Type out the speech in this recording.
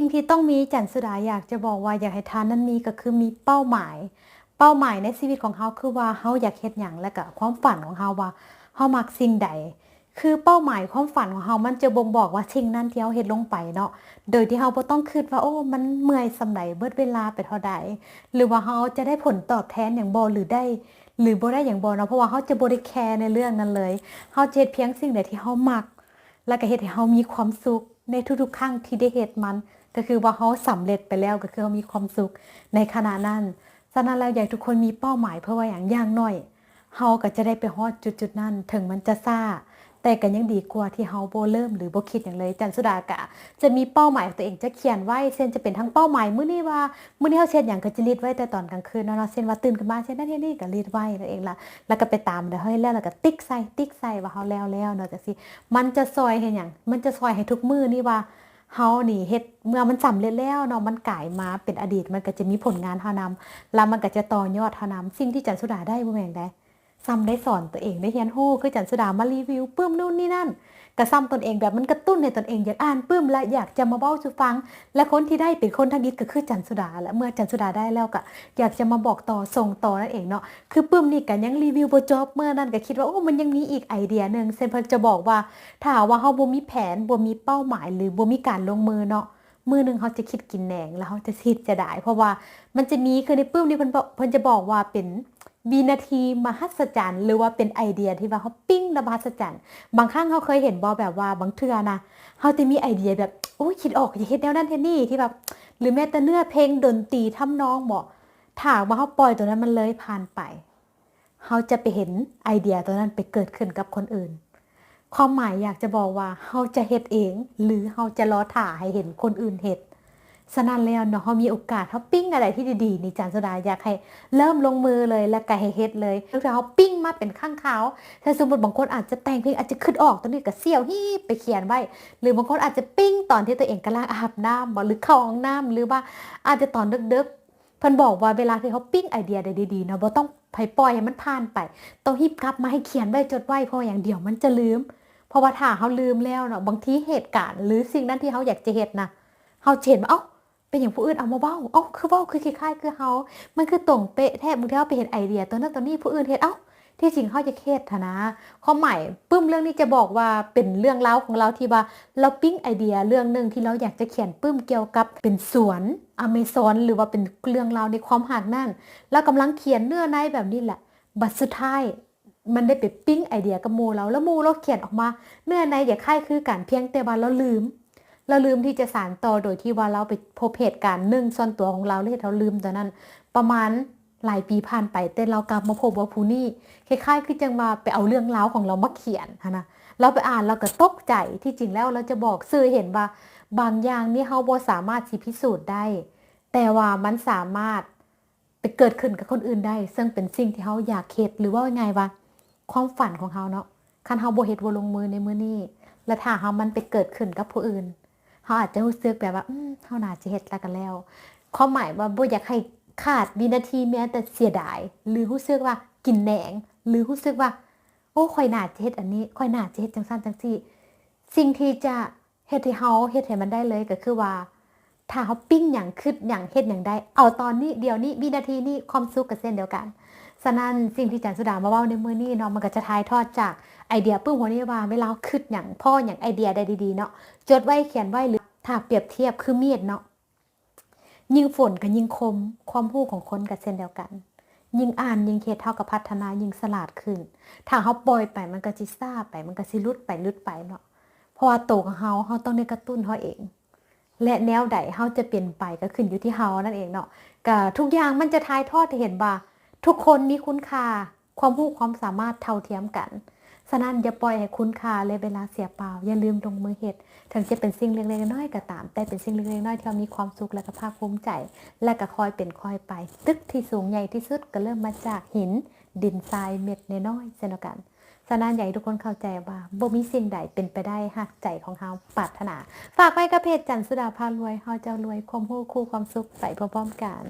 สิ่งที่ต้องมีจันสุดาอยากจะบอกว่าอยากให้ทานนั้นมีก็คือมีเป้าหมาย เป้าหมายในชีวิตของเฮาคือว่าเฮาอยากเฮ็ดหยังและก็ความฝันของเฮาว่าเฮามักสิ่งใด คือเป้าหมายความฝันของเฮามันจะบ่งบอกว่าสิ่งนั้นที่เฮาเฮ็ดลงไปเนาะโดยที่เฮาบ่ต้องคิดว่าโอ้ มันเมื่อยสำใดเบิดเวลาไปเท่าใด หรือว่าเฮาจะได้ผลตอบแทนอย่างบ่หรือได้หรือบ่ได้อย่างบ่เนาะเพราะว่าเฮาจะบ่ได้แคร์ในเรื่องนั้นเลยเฮาเฮ็ดเพียงสิ่งใดที่เฮามัก แล้วก็เฮ็ดให้เฮามีความสุข ในทุกๆครั้งที่ได้เหตุมัน ก็คือว่าเขาสำเร็จไปแล้วก็คือเขามีความสุขในขณะนั้นฉะนั้นเราอยากทุกคนมีเป้าหมายเพื่อว่าอย่างย่างน้อยเขาก็จะได้ไปฮอดจุดๆนั้น ถึงมันจะซ่า แต่ก็ยังดีกว่าที่เฮาโบเริ่มหรือโบคิดอย่างเลยจันสุดากะ จะมีเป้าหมายของตัวเองจะเขียนไว้เช่นจะเป็นทั้งเป้าหมายมื้อนี้ว่ามื้อนี้เฮาเช็ดหยังก็จะรีดไว้แต่ตอนกลางคืนเนาะเช่นว่าตื่นขึ้นมาเช่นนั้นนี่ก็รีดไว้นั่นเองล่ะแล้วก็ไปตามเด้อเฮ้ยแล้วแล้วก็ติ๊กใส่ติ๊กใส่ว่าเฮาแล้วแล้วเนาะจังซี่มันจะซอยให้หยังมันจะซอยให้ทุกมื้อนี่ว่าเฮานี่เฮ็ดเมื่อมันสำเร็จแล้วเนาะมันกลายมาเป็นอดีตมันก็จะมีผลงานเฮานำแล้วมันก็จะต่อยอดเฮานำสิ่งที่จันสุดาได้บ่แม่นได้ ซ้ำได้สอนตัวเองได้เรียนรู้คือจันสดามารีวิวปึ้มนู่นนี่นั่นกระซ้ำตนเองแบบมันกระตุ้นในตนเองอยากอ่านปื้มและอยากจะมาเบ้าสู่ฟัง และคนที่ได้เป็นคนทางนี้ก็คือจันสุดา และเมื่อจันสุดาได้แล้วก็อยากจะมาบอกต่อส่งต่อนั่นเองเนาะคือปื้มนี่กันยังรีวิวโบจอบเมื่อนั้นก็คิดว่าโอ้มันยังมีอีกไอเดียหนึ่งเซนเพิ่จะบอกว่าถ้าว่าเฮาบ่มีแผนบ่มีเป้าหมาย หรือบ่มีการลงมือเนาะมือหนึ่งเขาจะคิดกินแหนงแล้วเขาจะคิดจะได้เพราะว่ามันจะมีคือในปื้มนี่เพิ่นเพิ่นจะบอกว่าเป็น วินาทีมหัศจรรย์หรือว่าเป็นไอเดียที่ว่าเขาปิ้งและมหัศจรรย์บางครั้งเขาเคยเห็นบอแบบว่าบางเทือนะเขาจะมีไอเดียแบบโอ้ยคิดออกอย่าเฮ็ดแนวนั้นเทนี่ที่แบบหรือแม้แต่เนื้อเพลงดนตรีทำนองบอกถ้าหากว่าเขาปล่อยตัวนั้นมันเลยผ่านไปเขาจะไปเห็นไอเดียตัวนั้นไปเกิดขึ้นกับคนอื่น ความหมายอยากจะบอกว่าเขาจะเฮ็ดเอง หรือเขาจะรอถ่าให้เห็นคนอื่นเฮ็ด ฉะนั้นแล้วเนาะเขามีโอกาสเขาปิ้งอะไรที่ดีๆนี่จานสุดาอยากให้เริ่มลงมือเลยแล้วก็ให้เฮ็ดเลยแล้วเขาปิ้งมาเป็นข้างเขาถ้าสมมติบางคนอาจจะแต่งเพลงอาจจะขึ้นออกตอนนี้ก็เสี่ยวฮีบไปเขียนไว้ หรือบางคนอาจจะปิ้งตอนที่ตัวเองกำลังอาบน้ำบ่หรือเข้าห้องน้ำหรือว่าอาจจะตอนดึกๆเพิ่นบอกว่าเวลาที่เขาปิ้งไอเดียได้ดีๆเนาะบ่ต้องไปปล่อยให้มันผ่านไปต้องฮีบกลับมาให้เขียนไว้จดไว้เพราะอย่างเดียวมันจะลืมเพราะว่าถ้าเขาลืมแล้วเนาะบางทีเหตุการณ์ หรือสิ่งนั้นที่เขาอยากจะเฮ็ดนะเขาเห็นว่าเอ้า เป็นอย่างผู้อื่นเอามาเบ้าเอ้าคือเบ้าคือคล้ายๆคือเฮามันคือตรงเป๊ะแทบบางทีเฮาไปเห็นไอเดียตัวนั้นตัวนี้ผู้อื่นเฮ็ดเอ้าที่จริงเฮาจะเฮ็ดหั้นนะความหมายปึ้มเรื่องนี้จะบอกว่าเป็นเรื่องราของเราที่ว่าเราปิ้งไอเดียเรื่องหนึ่งที่เราอยากจะเขียนปึ้มเกี่ยวกับเป็นสวนอเมซอนหรือว่าเป็นเรื่องราวในความหักนั่นแล้วกำลังเขียนเนื้อในแบบนี้แหละ บัดสุดท้ายมันได้ไปปิ้งไอเดียกับมูเราแล้วมูเราเขียนออกมา เนื้อในอย่าค่ายคือกันเพียงแต่ว่าเราลืม เราลืมที่จะสานต่อโดยที่ว่าเราไปพบเหตุการณ์หนึ่งส่วนตัวของเราเลยเราลืมตอนนั้น ประมาณหลายปีผ่านไปแต่เรากลับมาพบว่าผู้นี้คล้ายๆคือจังมาไปเอาเรื่องราวของเรามาเขียนนะเราไปอ่านเราก็ตกใจที่จริงแล้วเราจะบอกสื่อเห็นว่าบางอย่างนี่เฮาบ่สามารถสิพิสูจน์ได้ แต่ว่ามันสามารถไปเกิดขึ้นกับคนอื่นได้ ซึ่งเป็นสิ่งที่เฮาอยากเฮ็ดหรือว่าไงวะความฝันของเฮาเนาะคันเฮาบ่เฮ็ดบ่ลงมือในมือนี้และถ้าเฮามันไปเกิดขึ้นกับผู้อื่น เขาอาจจะรู้สึกแบบว่า อืมเขาน่าจะเฮ็ดแล้วกันแล้วความหมายว่าบ่อยากให้ขาดวินาทีแม้แต่เสียดาย หรือรู้สึกว่ากินแหนง หรือรู้สึกว่า โอ้ค่อยน่าจะเฮ็ดอันนี้ค่อยน่าจะเฮ็ดจังซั่นจังซี่ สิ่งที่จะเฮ็ดให้เฮาเฮ็ดให้มันได้เลยก็คือว่า ถ้าเฮาปิ้งหยังคิดหยังเฮ็ดหยังได้ เอาตอนนี้เดี๋ยวนี้วินาทีนี้ความสุขกับเส้นเดียวกันฉะนั้นสิ่งที่จันสุดามาเว้าในมือนี้เนาะมันก็จะทายทอดจากไอเดียปึ้งหัวนี้ว่าเวลาคิดหยังพ่อหยังไอเดียได้ดีๆเนาะจดไว้เขียนไว้หรือถ้าเปรียบเทียบคือมีดเนาะยิงฝนกับยิงคม ความรู้ของคนกับเช่นเดียวกัน ยิงอ่านยิงเฮ็ดเท่ากับพัฒนายิงสลาดขึ้น ถ้าเฮาปล่อยไปมันก็สิซ่าไปมันก็สิลุดไปลุดไปเนาะเพราะว่าโตของเฮาเฮาต้องได้กระตุ้นเฮาเอง และแนวใดเฮาจะเปลี่ยนไปก็ขึ้นอยู่ที่เฮานั่นเองเนาะก็ทุกอย่างมันจะทายทอดให้เห็นว่าทุกคนมีคุณค่า ความรู้ความสามารถเท่าเทียมกันฉะนั้นอย่าปล่อยให้คุณค่าเลยเวลาเสียเปล่า อย่าลืมลงมือเฮ็ดถึงจะเป็นสิ่งเล็กๆน้อยก็ตาม แต่เป็นสิ่งเล็กๆน้อยที่เรามีความสุขและก็ภาคภูมิใจ และก็คอยเป็นคอยไป ตึกที่สูงใหญ่ที่สุดก็เริ่มมาจากหิน ดินทรายเม็ดน้อยๆเช่นกัน ฉะนั้นอยากให้ทุกคนเข้าใจว่าบ่มีสิ่งใดเป็นไปได้หากใจของเฮาปรารถนา ฝากไว้กับเพจจันทร์สุดาพารวยเฮาเจ้ารวยความรู้คู่ความสุขไปพร้อมๆกัน